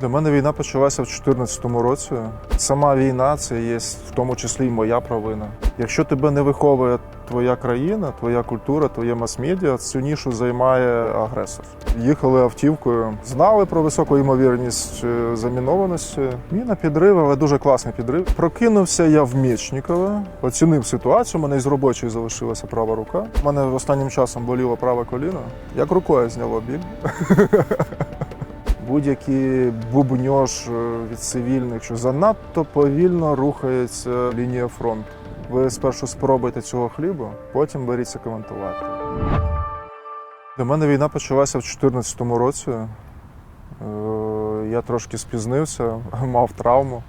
Для мене війна почалася в 2014 році. Сама війна це є в тому числі й моя провина. Якщо тебе не виховує твоя країна, твоя культура, твоє мас-медіа, цю нішу займає агресор. Їхали автівкою, знали про високу ймовірність е, замінованості. Міна підрив, але дуже класний підрив. Прокинувся я в Мєчнікове, оцінив ситуацію. Мене із робочої залишилася права рука. У мене останнім часом боліло праве коліно. Як рукою зняло біль. Будь-який бубньож е, від цивільних, що занадто повільно рухається лінія фронту. Ви спершу спробуйте цього хлібу, потім беріться коментувати. Для мене війна почалася в 2014 році. Е, Я трошки спізнився, мав травму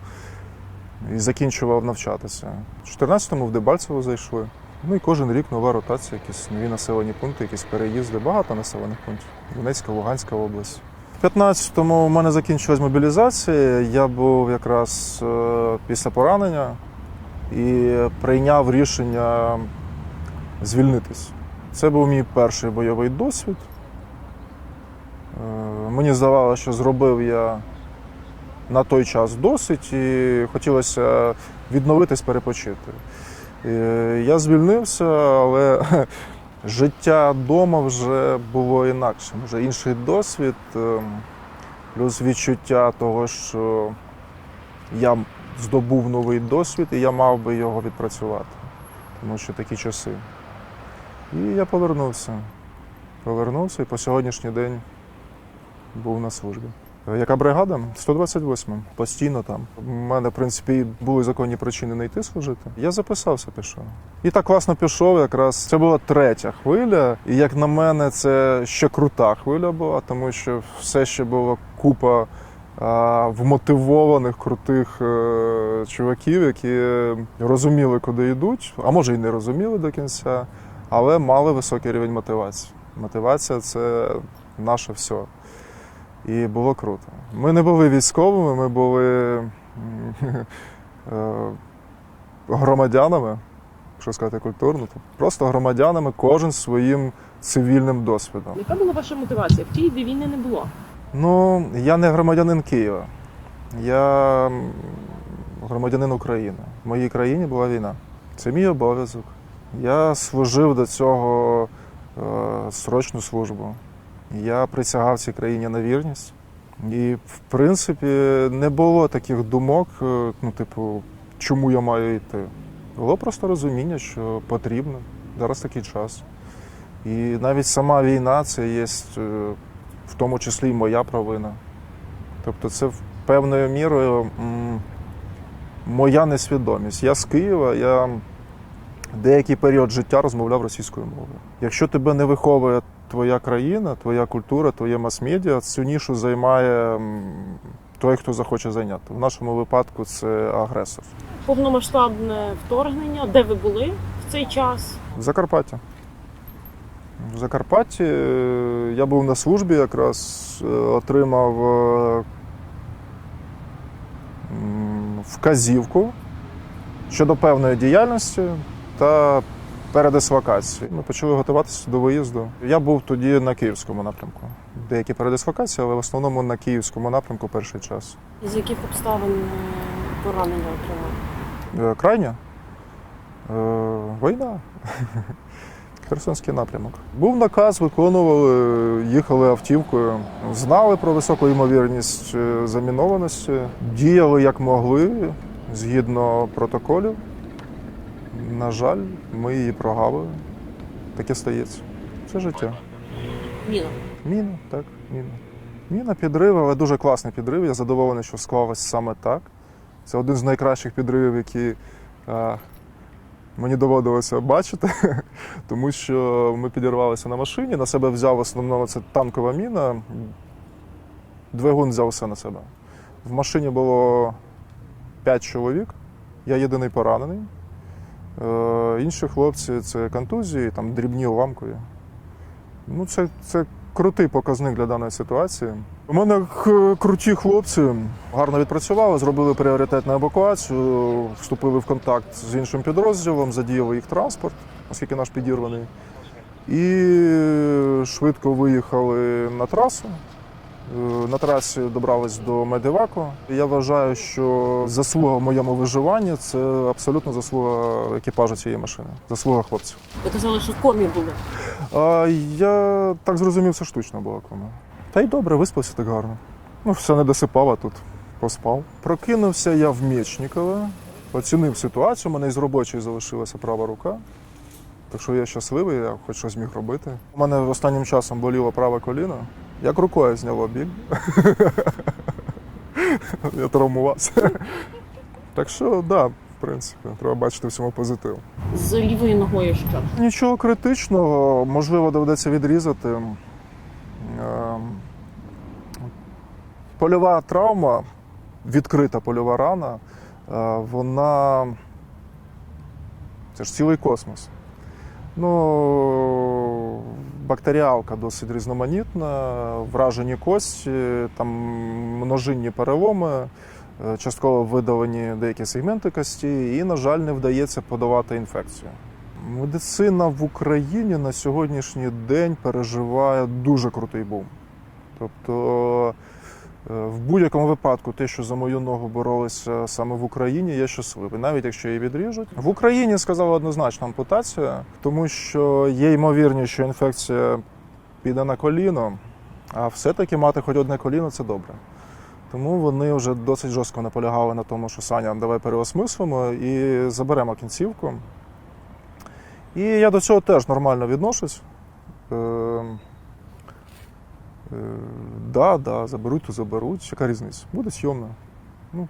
і закінчував навчатися. У 14-му в Дебальцево зайшли. Ну і кожен рік нова ротація, якісь нові населені пункти, якісь переїзди, багато населених пунктів. Донецька, Луганська область. В 15-му у мене закінчилась мобілізація. Я був якраз е, після поранення і прийняв рішення звільнитись. Це був мій перший бойовий досвід. Е, Мені здавалося, що зробив я на той час досить і хотілося відновитись, перепочити. Е, Я звільнився, але життя вдома вже було інакшим, вже інший досвід, ем, плюс відчуття того, що я здобув новий досвід і я мав би його відпрацювати, тому що такі часи. І я повернувся. Повернувся і по сьогоднішній день був на службі. Е, Яка бригада? 128. Постійно там. У мене, в принципі, були законні причини не йти служити. Я записався, пішов. І так класно пішов. Якраз це була третя хвиля. І як на мене, це ще крута хвиля була, тому що все ще було купа а, вмотивованих крутих е, чуваків, які розуміли, куди йдуть, а може і не розуміли до кінця, але мали високий рівень мотивації. Мотивація це наше все. І було круто. Ми не були військовими, ми були е, громадянами, якщо сказати культурно, то просто громадянами, кожен своїм цивільним досвідом. Яка була ваша мотивація? В Києві війни не було. Ну, я не громадянин Києва. Я громадянин України. В моїй країні була війна. Це мій обов'язок. Я служив до цього е, срочну службу. Я присягав цій країні на вірність. І, в принципі, не було таких думок, е, ну, типу, чому я маю йти. Було просто розуміння, що потрібно. Зараз такий час. І навіть сама війна це є е, в тому числі й моя провина. Тобто, це певною мірою моя несвідомість. Я з Києва, я деякий період життя розмовляв російською мовою. Якщо тебе не виховує твоя країна, твоя культура, твоє мас-медіа, цю нішу займає той, хто захоче зайняти. В нашому випадку це агресор. Повномасштабне вторгнення. Де ви були в цей час? В Закарпатті. В Закарпатті е, я був на службі, якраз е, отримав е, вказівку щодо певної діяльності та передислокації. Ми почали готуватися до виїзду. Я був тоді на київському напрямку. Деякі передислокації, але в основному на київському напрямку перший час. З яких обставин е, поранення отримали? Е, Крайня е, війна. Херсонський напрямок. Був наказ, виконували, їхали автівкою, знали про високу ймовірність е, замінованості, діяли як могли згідно протоколів. На жаль, ми її прогавили. Таке стається. Це життя. Міна. Міна, так, міна. Міна підрив, але дуже класний підрив. Я задоволений, що склалось саме так. Це один з найкращих підривів, які е, мені доводилося бачити, тому що ми підірвалися на машині, на себе взяв в основному це танкова міна. Двигун взяв все на себе. В машині було 5 чоловік, я єдиний поранений. Е, інші хлопці це контузії, там дрібні уламкові. Ну, це, це крутий показник для даної ситуації. У мене круті хлопці гарно відпрацювали, зробили пріоритетну евакуацію, вступили в контакт з іншим підрозділом, задіяли їх транспорт, оскільки наш підірваний. І швидко виїхали на трасу. Е, На трасі добрались до Медиваку. Я вважаю, що заслуга в моєму виживанні це абсолютно заслуга екіпажу цієї машини, заслуга хлопців. Ви казали, що в комі були. А я так зрозумів, це штучно було кома. Та й добре, виспався так гарно. Ну, все не досипав, а тут поспав. Прокинувся я в Мєчнікове, оцінив ситуацію, у мене із робочої залишилася права рука. Так що я щасливий, я хоч щось міг робити. У мене останнім часом боліло праве коліно. Як рукою зняло біль. я травмувався. так що, так, да, в принципі, треба бачити всьому позитив. З лівою ногою що? Нічого критичного, можливо, доведеться відрізати. Ем, Польова травма, відкрита польова рана, е, вона. Це ж цілий космос. Ну, бактеріалка досить різноманітна, вражені кості, там множинні переломи, е, частково видалені деякі сегменти кості, і, на жаль, не вдається подавати інфекцію. Медицина в Україні на сьогоднішній день переживає дуже крутий бум. Тобто, в будь-якому випадку, те, що за мою ногу боролися саме в Україні, я щасливий, навіть якщо її відріжуть. В Україні сказали однозначно ампутація, тому що є ймовірність, що інфекція піде на коліно, а все-таки мати хоч одне коліно це добре. Тому вони вже досить жорстко наполягали на тому, що Саня, давай переосмислимо і заберемо кінцівку. І я до цього теж нормально відношусь. Е, да, да, заберуть, то заберуть. Яка різниця? Буде сйомно. Ну.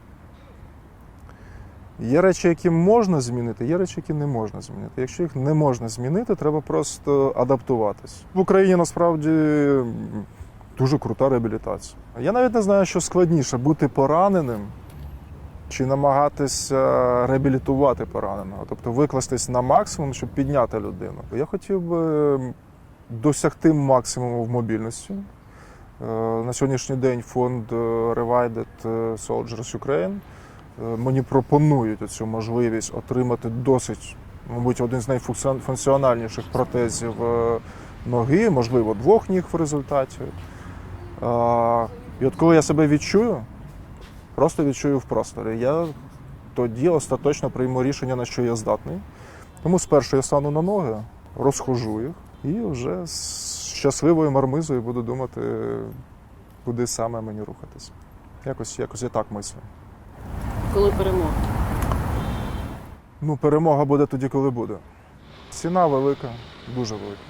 Є речі, які можна змінити, є речі, які не можна змінити. Якщо їх не можна змінити, треба просто адаптуватись. В Україні насправді дуже крута реабілітація. Я навіть не знаю, що складніше бути пораненим чи намагатися реабілітувати пораненого, тобто викластись на максимум, щоб підняти людину. Я хотів би досягти максимуму в мобільності. Е, На сьогоднішній день фонд е, Revived Soldiers Ukraine е, мені пропонують цю можливість отримати досить, мабуть, один з найфункціональніших протезів е, ноги, можливо, двох ніг в результаті. Е, І от коли я себе відчую, просто відчую в просторі. Я тоді остаточно прийму рішення, на що я здатний. Тому спершу я стану на ноги, розхожу їх і вже з щасливою мармизою буду думати, куди саме мені рухатись. Якось, якось я так мислю. Коли перемога? Ну, перемога буде тоді, коли буде. Ціна велика, дуже велика.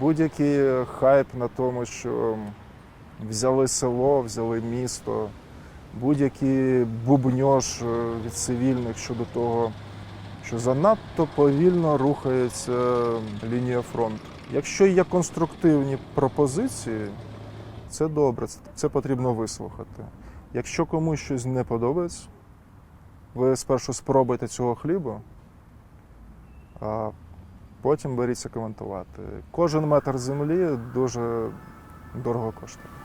Будь-який хайп на тому, що взяли село, взяли місто, будь-який бубньож е, від цивільних щодо того, що занадто повільно рухається лінія фронту. Якщо є конструктивні пропозиції, це добре, це, потрібно вислухати. Якщо комусь щось не подобається, ви спершу спробуйте цього хлібу, а потім беріться коментувати. Кожен метр землі дуже дорого коштує.